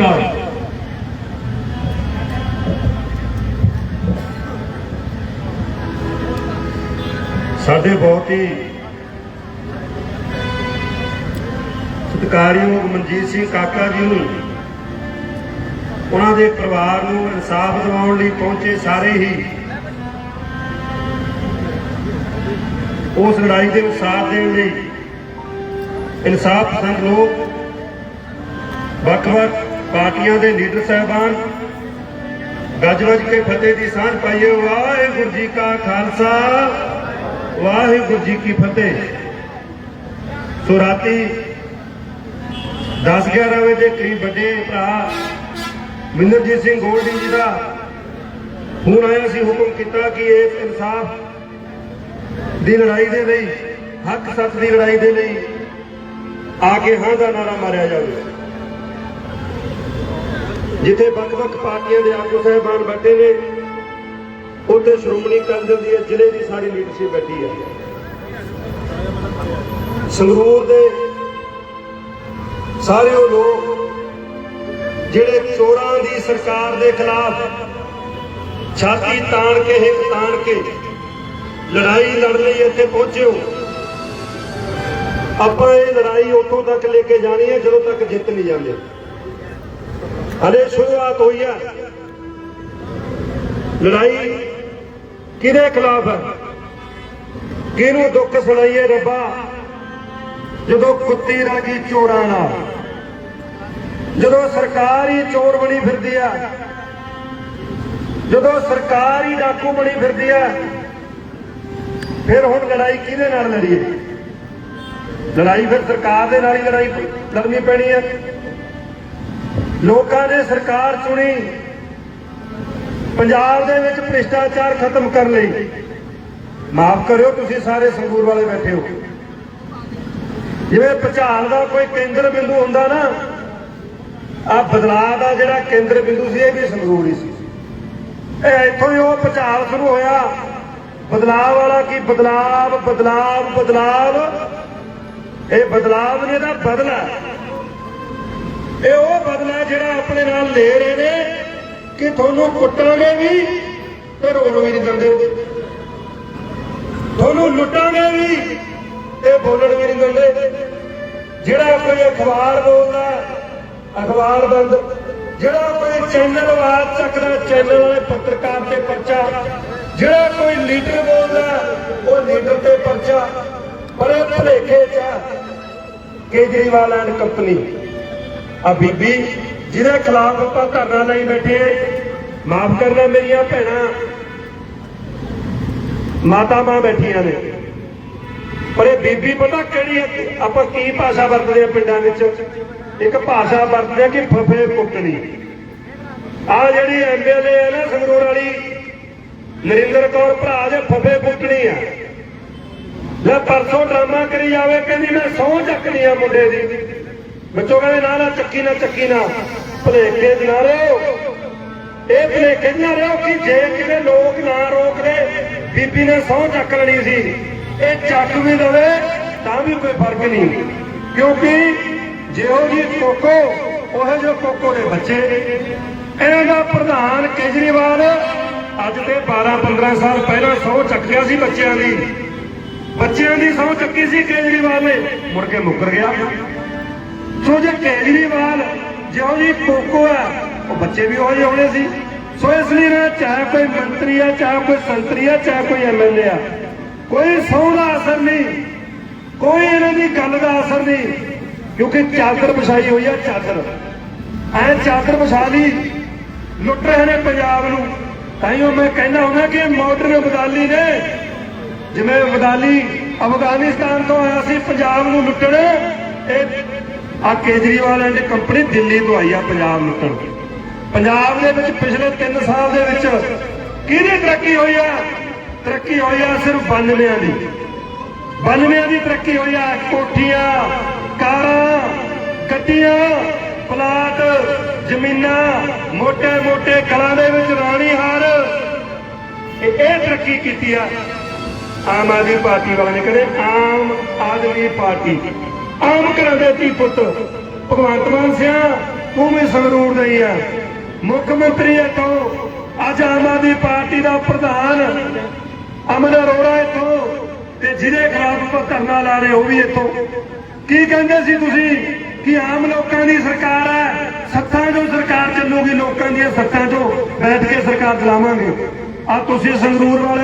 ਚਾਰ ਸਾਡੇ ਬਹੁਤ ਹੀ ਸਤਿਕਾਰਯੋਗ ਮਨਜੀਤ ਸਿੰਘ ਕਾਕਾ ਜੀ ਨੂੰ ਉਹਨਾਂ ਦੇ ਪਰਿਵਾਰ ਨੂੰ ਇਨਸਾਫ ਦਿਵਾਉਣ ਲਈ ਪਹੁੰਚੇ ਸਾਰੇ ਹੀ ਉਸ ਲੜਾਈ ਦੇ ਵਿੱਚ ਸਾਥ ਦੇਣ ਲਈ ਇਨਸਾਫ ਪਸੰਦ ਲੋਕ ਵੱਖ-ਵੱਖ ਪਾਰਟੀਆਂ ਦੇ ਲੀਡਰ ਸਾਹਿਬਾਨ ਗੱਜ ਵੱਜ ਕੇ ਫਤਿਹ ਦੀ ਸਾਂਝ ਪਾਈਏ। ਵਾਹਿਗੁਰੂ ਜੀ ਕਾ ਖਾਲਸਾ, ਵਾਹਿਗੁਰੂ ਜੀ ਕੀ ਫਤਿਹ। ਸੋ ਰਾਤੀ 10 11 ਵਜੇ ਦੇ ਕਰੀਬ ਵੱਡੇ ਭਰਾ ਮਿੰਦਰਜੀਤ ਸਿੰਘ ਗੋਲਡੀ ਜੀ ਦਾ ਫੋਨ ਆਇਆ ਸੀ, ਹੁਕਮ ਕੀਤਾ ਕਿ ਇਸ ਇਨਸਾਫ ਦੀ ਲੜਾਈ ਦੇ ਲਈ, ਹੱਕ ਸੱਚ ਦੀ ਲੜਾਈ ਦੇ ਲਈ ਆ ਕੇ ਹਾਂ ਦਾ ਨਾਰਾ ਮਾਰਿਆ ਜਾਵੇ। ਜਿੱਥੇ ਵੱਖ-ਵੱਖ ਪਾਰਟੀਆਂ ਦੇ ਆਗੂ ਸਾਹਿਬਾਨ ਬੈਠੇ ਨੇ, ਉੱਥੇ ਸ਼੍ਰੋਮਣੀ ਅਕਾਲੀ ਦਲ ਦੀ ਜ਼ਿਲ੍ਹੇ ਦੀ ਸਾਰੀ ਲੀਡਰਸ਼ਿਪ ਬੈਠੀ ਹੈ। ਸੰਗਰੂਰ ਦੇ ਸਾਰੇ ਉਹ ਲੋਕ ਜਿਹੜੇ ਚੋਰਾਂ ਦੀ ਸਰਕਾਰ ਦੇ ਖਿਲਾਫ ਛਾਤੀ ਤਾਣ ਕੇ, ਹਿੱਕ ਤਾਣ ਕੇ ਲੜਾਈ ਲੜਨ ਲਈ ਇੱਥੇ ਪਹੁੰਚੇ ਹੋ। ਆਪਾਂ ਇਹ ਲੜਾਈ ਉੱਥੋਂ ਤੱਕ ਲੈ ਕੇ ਜਾਣੀ ਹੈ, ਜਦੋਂ ਤੱਕ ਜਿੱਤ ਨਹੀਂ ਜਾਂਦੇ। ਹਲੇ ਸ਼ੁਰੂਆਤ ਹੋਈ ਹੈ ਲੜਾਈ ਕਿਹਦੇ ਖਿਲਾਫ ਹੈ ਕਿਹਨੂੰ ਦੁੱਖ ਸੁਣਾਈਏ ਰੱਬਾ? ਜਦੋਂ ਕੁੱਤੀ ਰਾਗੀ ਚੋਰਾਂ ਨਾਲ। ਜਦੋਂ ਸਰਕਾਰ ਹੀ ਚੋਰ ਬਣੀ ਫਿਰਦੀ ਆ। ਜਦੋਂ ਸਰਕਾਰ ਹੀ ਡਾਕੂ ਬਣੀ ਫਿਰਦੀ ਆ। ਫਿਰ ਹੁਣ ਲੜਾਈ ਕਿਹਦੇ ਨਾਲ ਲੜੀਏ? ਲੜਾਈ ਫਿਰ ਸਰਕਾਰ ਦੇ ਨਾਲ ਹੀ ਲੜਾਈ ਲੜਨੀ ਪੈਣੀ ਹੈ ਲੋਕਾਂ ਨੇ ਸਰਕਾਰ ਚੁਣੀ। ਪੰਜਾਬ ਦੇ ਵਿੱਚ ਭ੍ਰਿਸ਼ਟਾਚਾਰ ਖਤਮ ਕਰਨ ਲਈ। ਮਾਫ ਕਰਿਓ, ਤੁਸੀਂ ਸਾਰੇ ਸੰਗੂਰ ਵਾਲੇ ਬੈਠੇ ਹੋ। ਜਿਵੇਂ ਭਚਾਲ ਦਾ ਕੋਈ ਕੇਂਦਰ ਬਿੰਦੂ ਹੁੰਦਾ ਨਾ ਆ ਬਦਲਾਅ ਦਾ ਜਿਹੜਾ ਕੇਂਦਰ ਬਿੰਦੂ ਸੀ, ਇਹ ਵੀ ਸੰਗਰੂਰ ਹੀ ਸੀ। ਇਹ ਇੱਥੋਂ ਹੀ ਉਹ ਭਚਾਲ ਸ਼ੁਰੂ ਹੋਇਆ। ਬਦਲਾਅ ਵਾਲਾ ਕੀ? ਬਦਲਾਵ ਬਦਲਾਵ ਬਦਲਾਵ। ਇਹ ਬਦਲਾਵ ਨਹੀਂ ਇਹਦਾ ਬਦਲਾ। ਇਹ ਉਹ ਬਦਲਾ ਜਿਹੜਾ ਆਪਣੇ ਨਾਲ ਲੈ ਰਹੇ ਨੇ ਕਿ ਤੁਹਾਨੂੰ ਕੁੱਟਾਂਗੇ ਵੀ ਤੇ ਰੋਣ ਵੀ ਨਹੀਂ ਦਿੰਦੇ। ਤੁਹਾਨੂੰ ਲੁੱਟਾਂਗੇ ਵੀ ਤੇ ਬੋਲਣ ਵੀ ਨਹੀਂ ਦਿੰਦੇ। ਜਿਹੜਾ ਕੋਈ ਅਖਬਾਰ ਬੋਲਦਾ, ਅਖਬਾਰ ਬੰਦ। ਜਿਹੜਾ ਕੋਈ ਚੈਨਲ ਆਵਾਜ਼ ਚੱਕਦਾ, ਚੈਨਲ ਵਾਲੇ ਪੱਤਰਕਾਰ ਤੇ ਪਰਚਾ। ਜਿਹੜਾ ਕੋਈ ਲੀਡਰ ਬੋਲਦਾ, ਉਹ ਲੀਡਰ ਤੇ ਪਰਚਾ। ਪਰ ਇਹ ਭਲੇਖੇ ਚ ਕੇਜਰੀਵਾਲ ਐਂਡ ਕੰਪਨੀ। ਆ ਬੀਬੀ, ਜਿਹਦੇ ਖਿਲਾਫ ਆਪਾਂ ਧਰਨਾ ਲਈ ਬੈਠੇ ਮਾਫ ਕਰਨਾ ਮੇਰੀਆਂ ਭੈਣਾਂ। ਮਾਤਾ ਮਾਂ ਬੈਠੀਆਂ ਨੇ। ਪਰ ਇਹ ਬੀਬੀ ਪਤਾ ਕਿਹੜੀ ਆਪਾਂ ਕੀ ਭਾਸ਼ਾ ਵਰਤਦੇ ਆ ਪਿੰਡਾਂ ਵਿੱਚ? ਇੱਕ ਭਾਸ਼ਾ ਵਰਤਦੇ ਆ ਕਿ ਫਫੇ ਕੁੱਟਣੀ ਆ ਜਿਹੜੀ ਐਮਐਲਏ ਹੈ ਨਾ ਸੰਗਰੂਰ ਵਾਲੀ, ਨਰਿੰਦਰ ਕੌਰ ਭਰਾ ਦੇ ਫਫੇ ਕੁੱਟਣੀ ਆ। ਲੈ ਪਰਸੋਂ ਡਰਾਮਾ ਕਰੀ ਜਾਵੇ, ਕਹਿੰਦੀ ਮੈਂ ਸਹੁੰ ਚੱਕਣੀ ਆ ਮੁੰਡੇ ਦੀ। ਬੱਚੋ ਕਹਿੰਦੇ ਨਾ ਨਾ, ਚੱਕੀ ਨਾ ਚੱਕੀ ਨਾ। ਭਲੇਖੇ ਚ ਨਾ ਰਹੋ ਇਹ ਭਲੇਖੇ ਚ ਨਾ ਰਹੋ ਕਿ ਜੇ ਕਿਤੇ ਲੋਕ ਨਾ ਰੋਕਦੇ, ਬੀਬੀ ਨੇ ਸਹੁੰ ਚੱਕ ਲੈਣੀ ਸੀ। ਇਹ ਚੱਕ ਵੀ ਲਵੇ, ਤਾਂ ਵੀ ਕੋਈ ਫ਼ਰਕ ਨਹੀਂ। ਕਿਉਂਕਿ ਜਿਹੋ ਜੀ ਕੋਕੋ, ਉਹੋ ਜਿਹੇ ਕੋਕੋ ਦੇ ਬੱਚੇ ਇਹਨਾਂ ਦਾ ਪ੍ਰਧਾਨ ਕੇਜਰੀਵਾਲ ਅੱਜ ਤੇ 12 15 ਸਾਲ ਪਹਿਲਾਂ ਸਹੁੰ ਚੱਕਿਆ ਸੀ ਬੱਚਿਆਂ ਦੀ। ਬੱਚਿਆਂ ਦੀ ਸਹੁੰ ਚੱਕੀ ਸੀ ਕੇਜਰੀਵਾਲ ਨੇ। ਮੁੜ ਕੇ ਮੁੱਕਰ ਗਿਆ। ਸੋ ਜੇ ਕੇਜਰੀਵਾਲ ਜਿਹੋ ਜੀ ਕੋਕੋ ਹੈ, ਉਹ ਬੱਚੇ ਵੀ ਉਹੋ ਜਿਹੇ ਹੋਣੇ ਸੀ। ਸੋ ਇਸ ਲਈ ਨਾ ਚਾਹੇ ਕੋਈ ਮੰਤਰੀ ਆ, ਚਾਹੇ ਕੋਈ ਸੰਤਰੀ ਆ, ਚਾਹੇ ਕੋਈ ਐਮਐਲਏ ਆ, ਕੋਈ ਸਹੁੰ ਦਾ ਅਸਰ ਨਹੀਂ, ਕੋਈ ਇਹਨਾਂ ਦੀ ਗੱਲ ਦਾ ਅਸਰ ਨਹੀਂ, ਕਿਉਂਕਿ ਚਾਦਰ ਵਿਛਾਈ ਹੋਈ ਆ ਚਾਦਰ। ਐ ਚਾਦਰ ਵਿਛਾ ਲਈ, ਲੁੱਟ ਰਹੇ ਨੇ ਪੰਜਾਬ ਨੂੰ। ਤਾਂ ਤਾਈਓ ਮੈਂ ਕਹਿੰਦਾ ਹੁੰਦਾ ਕਿ ਮਾਡਰਨ ਅਬਦਾਲੀ ਨੇ। ਜਿਵੇਂ ਬਦਾਲੀ ਅਫਗਾਨਿਸਤਾਨ ਤੋਂ ਆਇਆ ਸੀ, ਪੰਜਾਬ ਨੂੰ ਲੁੱਟਣ, ਇਹ ਆ ਕੇਜਰੀਵਾਲ ਐਂਡ ਕੰਪਨੀ ਦਿੱਲੀ ਤੋਂ ਆਈ ਆ ਪੰਜਾਬ ਲੁੱਟਣ। ਪੰਜਾਬ ਦੇ ਵਿੱਚ ਪਿਛਲੇ 3 ਸਾਲ ਦੇ ਵਿੱਚ ਕਿਹਦੀ ਤਰੱਕੀ ਹੋਈ ਆ? ਤਰੱਕੀ ਹੋਈ ਆ ਸਿਰਫ 92 ਦੀ। 92 ਦੀ ਤਰੱਕੀ ਹੋਈ ਆ। ਕੋਠੀਆਂ, ਕਾਰਾਂ, ਗੱਡੀਆਂ, ਪਲਾਟ, ਜ਼ਮੀਨਾਂ, ਮੋਟੇ ਮੋਟੇ ਕਲਾਂ ਦੇ ਵਿੱਚ ਰਾਣੀ ਹਾਰ। ਇਹ ਤਰੱਕੀ ਕੀਤੀ ਆ ਆਮ ਆਦਮੀ ਪਾਰਟੀ ਵਾਲਿਆਂ ਨੇ ਕਦੇ ਆਮ ਆਦਮੀ ਪਾਰਟੀ ਆਮ ਘਰਾਂ ਦੇ ਧੀ ਪੁੱਤ, ਭਗਵੰਤ ਮਾਨ ਸਿਆ, ਤੂੰ ਵੀ ਸੰਗਰੂਰ ਨਹੀਂ ਹੀ ਆ। ਮੁੱਖ ਮੰਤਰੀ ਇੱਥੋਂ ਅੱਜ ਆਮ ਆਦਮੀ ਪਾਰਟੀ ਦਾ ਪ੍ਰਧਾਨ। ਅਮਨ ਅਰੋੜਾ ਇੱਥੋਂ, ਤੇ ਜਿਹਦੇ ਖਿਲਾਫ ਆਪਾਂ ਧਰਨਾ ਲਾ ਰਹੇ, ਉਹ ਵੀ ਇੱਥੋਂ। ਕੀ ਕਹਿੰਦੇ ਸੀ ਤੁਸੀਂ? ਕਿ ਆਮ ਲੋਕਾਂ ਦੀ ਸਰਕਾਰ ਹੈ, ਸੱਤਾਂ ਜੋ ਸਰਕਾਰ ਚੱਲੂਗੀ, ਲੋਕਾਂ ਦੀਆਂ ਸੱਤਾਂ 'ਚੋਂ ਬੈਠ ਕੇ ਸਰਕਾਰ ਚਲਾਵਾਂਗੇ। ਆ ਤੁਸੀਂ ਸੰਗਰੂਰ ਵਾਲੇ